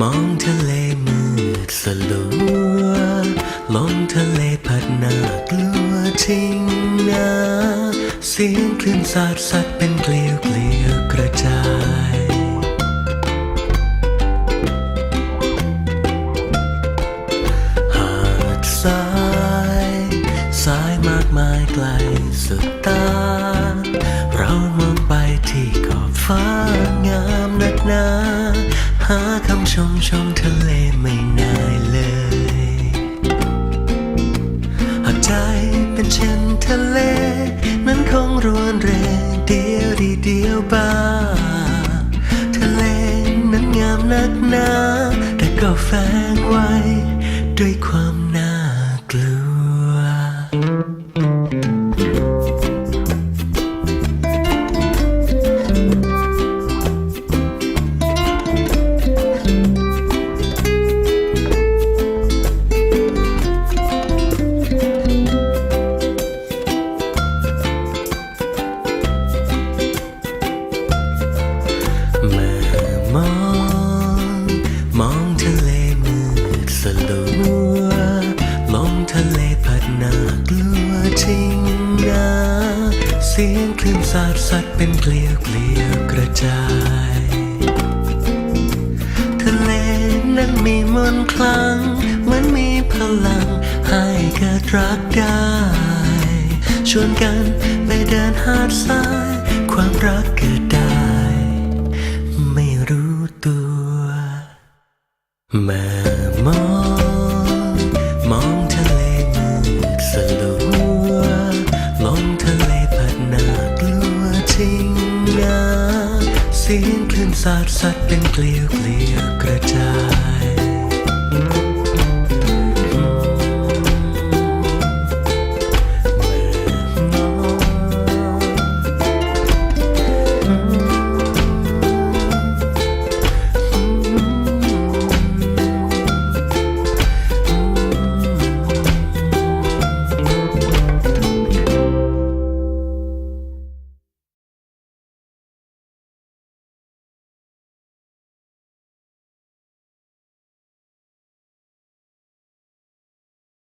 มองทะเลมืดสลัวลมทะเลพัดหน้ากลัวทิ้งนะเสียงคลื่นสาดสัดเป็นเกลียวเกลียวกระจายหาดทรายสายมากมายไกลสุดตา เรามองไปที่ขอบฟ้างามนักหนา หาคำชมชมทะเลไม่นายเลย หากใจเป็นเช่นทะเล นั้นคงรวนเรเดียวดีเดียวบ้างทะเลนั้นงามนักหนา แต่ก็แฝงไว้ ด้วยความน่ากลัว สียงคลื่นสาดสัดเป็นเกลียวเกลียวกระจาย ทะเลนั้นมีมนต์คลัง เหมือนมีพลัง ให้เกิดรักได้ ชวนกันไปเดินหาดทราย ความรักเกิดได้ ไม่รู้ตัวแม่มอง สียงคลื่นสาดสัดเป็นเกลียวเกลียวกระจาย